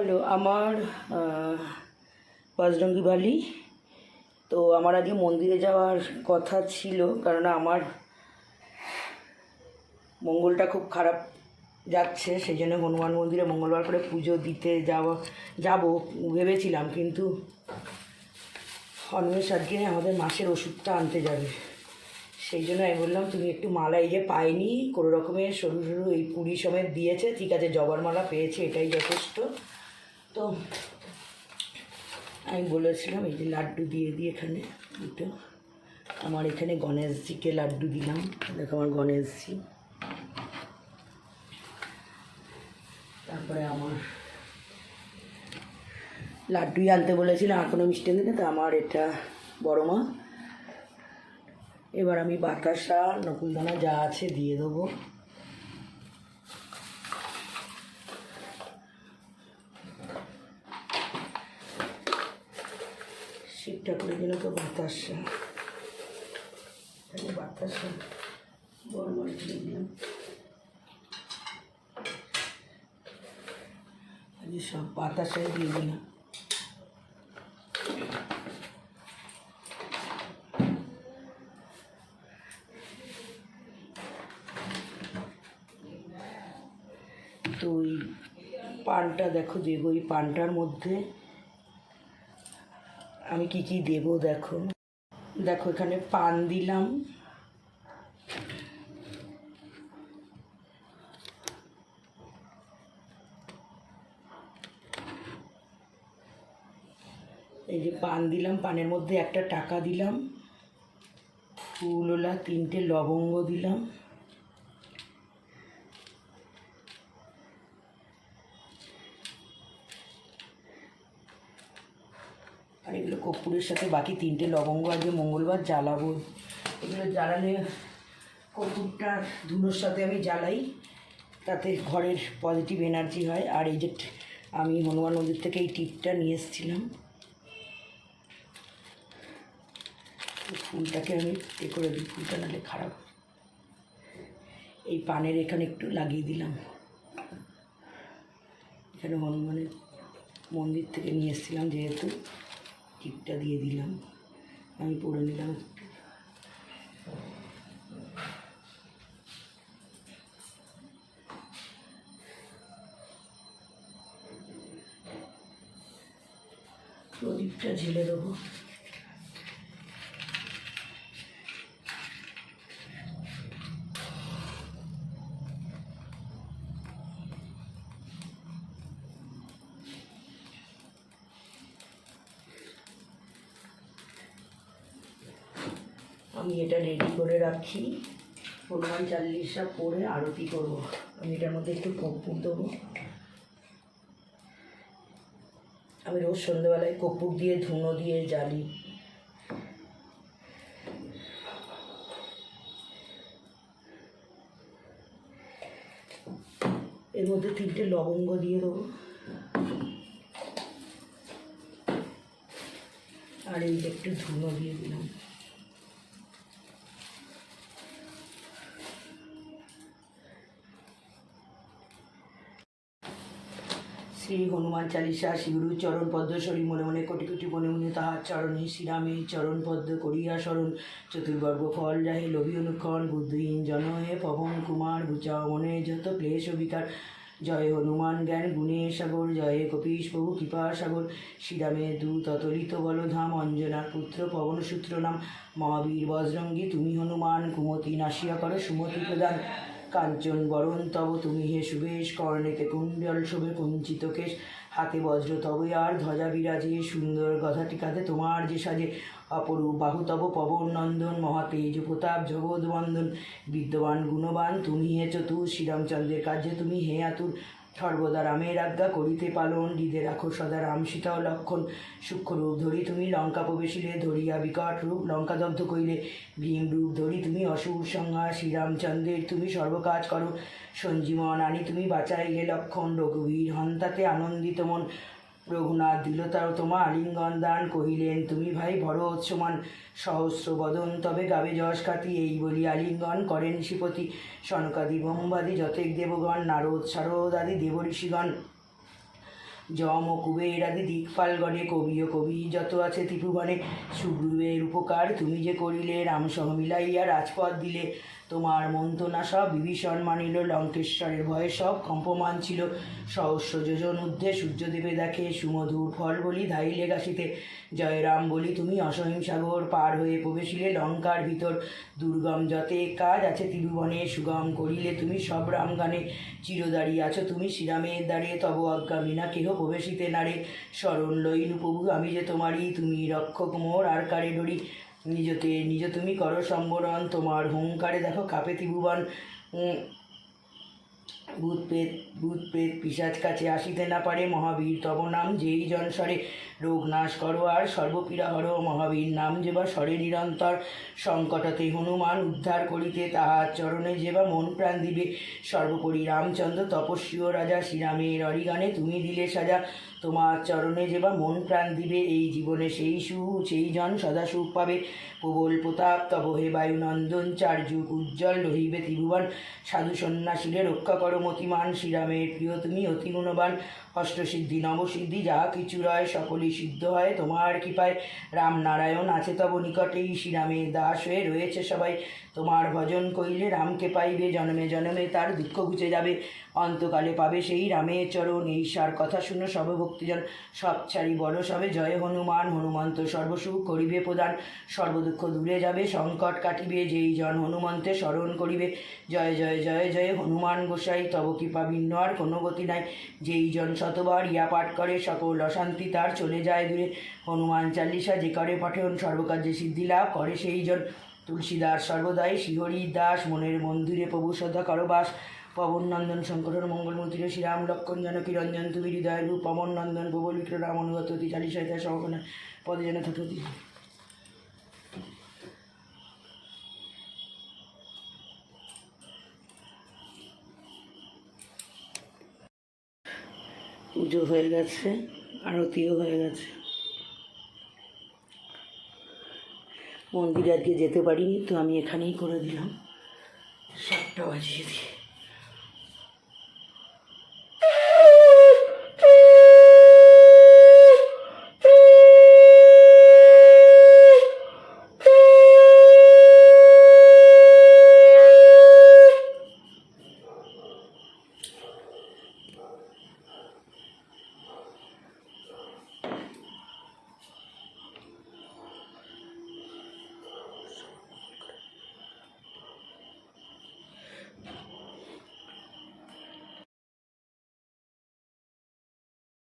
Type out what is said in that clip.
হলো আমার বজরঙ্গি বালি তো আমার আগে মন্দিরে যাওয়ার কথা ছিল কারণ আমার মঙ্গলটা খুব খারাপ যাচ্ছে সেই জন্য হনুমান মন্দিরে মঙ্গলবার করে পুজো দিতে যাওয়া, যাব ভেবেছিলাম, কিন্তু অন্বেষ আজকে আমাদের মাসের ওষুধটা আনতে যাবে। সেই জন্য আমি বললাম, তুমি একটু মালা এই যে পাইনি, কোনো রকমের সরু সরু এই পুরী সমেত দিয়েছে, ঠিক আছে জবার মালা পেয়েছে, এটাই যথেষ্ট। তো আমি বলেছিলাম, এই যে লাড্ডু দিয়ে দিই এখানে দুটো। আমার এখানে গণেশজিকে লাড্ডু দিলাম। দেখো আমার গণেশজি। তারপরে আমার লাড্ডুই আনতে বলেছিলাম আর কোনো মিষ্টি দিনে তো আমার এটা বড় মা। এবার আমি বাতাসা, নকুলদানা যা আছে দিয়ে দেবো। শিবটা করে দিল তো বাতাসা বাতাসা বড় মাছ দিলাম আজ সব বাতাসাই দিয়ে দিলাম। তো ওই পানটা দেখো দেবো ওই পানটার মধ্যে আমি কি কি দেব দেখো। দেখো, এখানে পান দিলাম। এই যে পান দিলাম, পানের মধ্যে একটা টাকা দিলাম। ফুলওলা তিনটে লবঙ্গ দিলাম। আর এগুলো কর্পূরের সাথে বাকি তিনটে লবঙ্গ আর আজকে মঙ্গলবার জ্বালাবো। এগুলো জ্বালালে কর্পূরটা ধুনোর সাথে আমি জ্বালাই, তাতে ঘরের পজিটিভ এনার্জি হয়। আর এই যে আমি হনুমান মন্দির থেকে এই টিপটা নিয়ে এসেছিলাম। ফুলটাকে আমি এ করে দিই, ফুলটা নাহলে খারাপ। এই পানের এখানে একটু লাগিয়ে দিলাম। এখানে হনুমানের মন্দির থেকে নিয়ে এসেছিলাম যেহেতু। টিপটা দিয়ে দিলাম। আমি পরে নিলাম। প্রদীপটা ঝেলে দেবো। আমি এটা রেডি করে রাখি। হনুমান চাল্লিশা পরে আরতি করব। আমি এটার মধ্যে একটু কর্পূর দেবো। আমি রোজ সন্ধ্যেবেলায় কর্পূর দিয়ে ধুনো দিয়ে জ্বালি। এর মধ্যে তিনটে লবঙ্গ দিয়ে দেবো। আর এই একটু ধুনো দিয়ে দিলাম। শ্রী হনুমান চালিসা শিগুরু চরণ পদ্ম সরি মনে মনে কোটি কোটি মনে মনে তাহার চরণে শ্রীরামে চরণ পদ্ম করিয়া শরণ। চতুর্বর্গ ফল যাহে লোভী অনুক্ষণ, বুদ্ধিহীন জন হে পবন কুমার, বুচাও মনে যত ক্লেশ বিকার জয় হনুমান জ্ঞান, গুণে সাগর, জয় কপিশ প্রভু কৃপা সাগর। শ্রীরামে দূত বলধাম, অঞ্জনার পুত্র পবনসূত্র নাম। মহাবীর বজরঙ্গী, তুমি হনুমান, কুমতি নাশিয়া করো সুমতি প্রদান। কাঞ্চন বরণ তব, তুমি হে শুভেশ কর্ণেতে কুণ্ডল শুভে কুঞ্চিত কেশ। হাতে বজ্র তবে আর ধ্বজা বিরাজে, সুন্দর গধাটি টিকাতে তোমার যে সাজে। অপরূপ বাহু তব পবন নন্দন, মহাতেজ প্রতাপ জগৎবন্দন বিদ্যমান গুণবান, তুমি হে চতুর, শ্রীরামচন্দ্রের কার্যে তুমি হে আতুর। সর্বদা রামের আজ্ঞা করিতে পালন হৃদে রাখো সদা রাম সীতা লক্ষণ সূক্ষ্ম রূপ ধরি তুমি লঙ্কা প্রবেশিলে, ধরিয়া বিকট রূপ লঙ্কা দগ্ধ করিলে। ভীম রূপ ধরি তুমি অসুর সংজ্ঞা, শ্রীরামচন্দ্রের তুমি সর্বকাজ করো। সঞ্জীবন আনি তুমি বাঁচাইলে লক্ষণ, রঘুবীর হন্তাতে আনন্দিত মন। রঘুনাথ দিল তার তোমা আলিঙ্গন দান কহিলেন, তুমি ভাই ভরত সমান সহস্র বদন, তবে গাবে যশ কাতি এই বলি আলিঙ্গন করেন শ্রীপতি সনকাদি, ব্রহ্মাদি, যতেক দেবগণ, নারদ শারদ আদি দেব ঋষিগণ, যম ও কুবের আদি দিকপাল গণে কবি ও কবি যত আছে ত্রিভুবনে সুগ্রীবের উপকার তুমি যে করিলে রাম সহ মিলাইয়া রাজপথ দিলে। তোমার মন্ত্রণা সব বিভীষণ মানিল, লঙ্কেশ্বরের ভয়ে সব কম্পমান ছিল। সহস্র যোজন ঊর্ধ্বে সূর্যদেবে দেখে সুমধুর ফল বলি ধাইলে গাছিতে জয়রাম বলি, তুমি অসহিম সাগর পার হয়ে প্রবেশিলে লঙ্কার ভিতর। দুর্গম যতে কাজ আছে ত্রিভুবনে, সুগম করিলে তুমি সব রাম গানে চিরদারি আছো তুমি শ্রীরামের দ্বারে, তব আজ্ঞা বিনা কেহ প্রবেশিতে নারে। শরণ লইনু প্রভু, আমি যে তোমারই, তুমি রক্ষক মোর, আর কারে ডরি নিজতে নিজ তুমি করো সম্বরণ তোমার হুঙ্কারে দেখো কাপে ত্রিভুবন ভূত প্রেত, ভূত পিসাজ কাছে আসিতে না পারে মহাবীর, তব নাম যেই জন স্বরে রোগ নাশ করো আর সর্বপীড়া হর মহাবীর। নাম যে বা স্বরে নিরন্তর, সংকটতে হনুমান উদ্ধার করিতে, তাহার চরণে যে বা মন প্রাণ দিবে। সর্বোপরি রামচন্দ্র, তপস্বী ও রাজা শ্রীরামের অরিগানে তুমি দিলে সাজা, তোমার চরণে যে বা মন প্রাণ দিবে। এই জীবনে সেই সুখ, সেই জন সদা সুখ পাবে। প্রবল প্রতাপ, তব হে বায়ুনন্দন চার উজ্জ্বল রহিবে ত্রিভুবন। সাধু সন্ন্যাসীরে রক্ষা করো মতিমান শ্রীরামের প্রিয় তুমি অতি গুণবান অষ্টসিদ্ধি, নবসিদ্ধি যাহা কিছু রয় সকলই সিদ্ধ হয়। তোমার কৃপায় রামনারায়ণ আছে তব নিকটেই। শ্রীরামের দাস হয়ে রয়েছে সবাই। তোমার ভজন কইলে রামকে পাইবে, জন্মে জন্মে তার দুঃখ ঘুচে যাবে। অন্তকালে পাবে সেই রামের চরণ, এই সার কথা শুনো সর্বভক্তিজন। সব ছাড়ি বড় সবে, জয় হনুমান, হনুমন্ত সর্বসুখ করিবে প্রদান। সর্বদুঃখ দূরে যাবে, সংকট কাটিবে, যেই জন হনুমন্তে স্মরণ করিবে। জয় জয় জয় জয়, হনুমান গোসাই, তব কৃপা ভিন্ন আর কোনো গতি নাই। যেই জন শতবার ইয়া পাঠ করে, সকল অশান্তি তার চলে যায় দূরে। হনুমান চালিসা যে করে পঠন, সর্বকার্যে সিদ্ধি লাভ করে সেই জন। তুলসীদাস সর্বদাই, শিহরি দাস, মনের মন্দিরে প্রভু শ্রদ্ধা করো বাস। পবন নন্দন শঙ্কর মঙ্গলমূর্তিরে শ্রীরাম, লক্ষণ জানকী, রঞ্জন তুমি হৃদয় রূপ। পবন নন্দন প্রবল বিক্রম, রাম অনুগত অতি চালিশা ইতিহাস সহকনা পদে যেন থাকে অতি। পুজো হয়ে গেছে, আরতিও হয়ে গেছে। মন্দিরে আজকে যেতে পারিনি তো আমি এখানেই করে দিলাম। সাতটা বাজিয়ে দিয়ে।